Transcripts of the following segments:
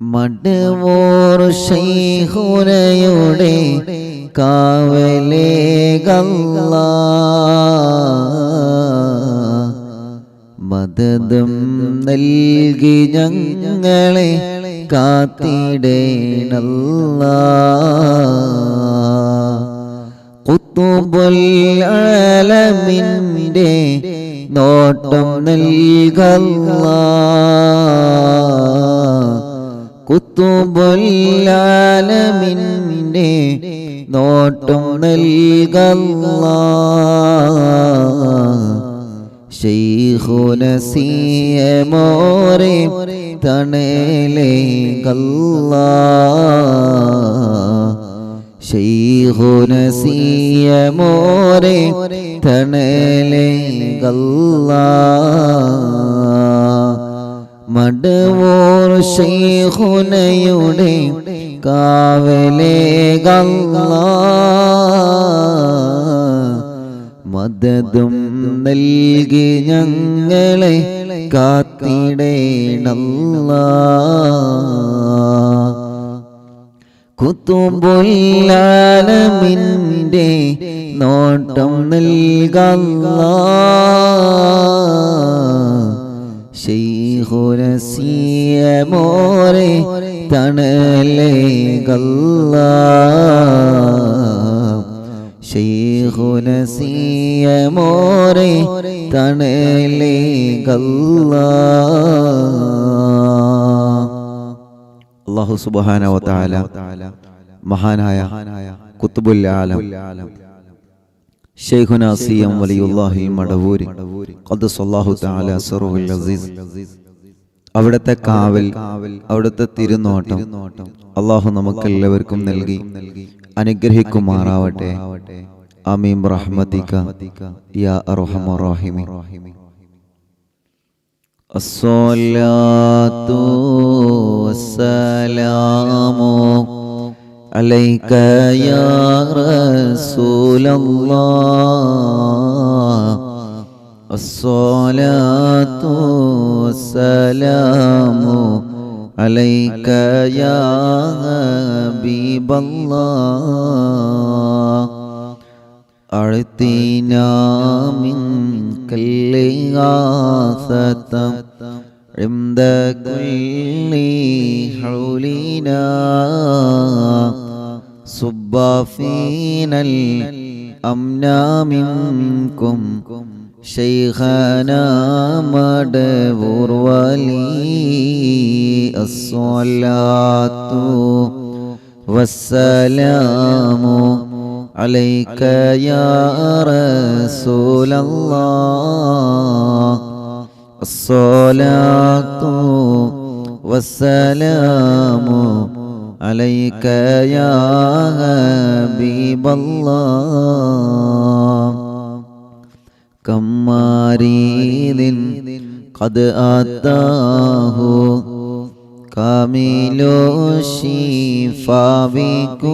മടവോർ ശൈഹുരയുടെ കാവലേ ഗംഗ മദതും നൽകി ഞങ്ങളെ കാത്തിടേണല്ല. കുത്തുബുൽ ആലമിന്റെ നോട്ടം നൽകല്ല. കുത്തുബുല്ലാലമിന്റെ നോട്ടം നൽകല്ല. ശൈഖുനസിയമോരെ തണലേ ഗല്ല ശൈഖുനസിയമോരെ തണലേ ഗല്ല മടവോർ ശൈഖുനയുടെ കാവലേ ഗംഗ. മദതും നൽകി ഞങ്ങളെ കാത്തിടേണല്ല. കുത്തുമ്പൊല്ലാലമിന്റെ നോട്ടം നൽകല്ല. തണലേ ഗല്ല ശൈഹുനസിയമോരെ തണലേ ഗല്ല അള്ളാഹു സുബാന വതാല മഹാനായ കുത്തുബുൽ ആലം. ഷെയ്ഖുന സി എം വലിയുല്ലാഹിൽ മടവൂരി. ഖദ്ദസല്ലാഹു തആല സറഹുൽ അസീസ്. അവിടുത്തെ കാവൽ അവിടുത്തെ തിരുനോട്ടം അള്ളാഹു നമുക്കെല്ലാവർക്കും നൽകി അനുഗ്രഹിക്കുമാറാവട്ടെ അമീം റഹ്മതിക യാ അർഹമർ റഹീമി الصلاة والسلام عليك يا رسول الله الصلاة والسلام عليك يا حبيب الله. أعطينا منك الإغاثة عند كل حولنا. صب فينا الأمن منكم. شيخنا مدبور ولي الصلاة والسلام عليك يا رسول الله الصلاة والسلام عليك يا حبيب الله كم مريض قد أتاه كامل الشفاء بكم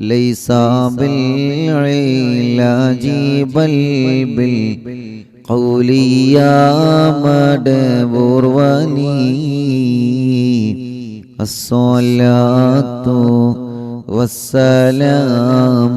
ليس بالعلاج بل بالقول يا مدبور ولي الصلاة والسلام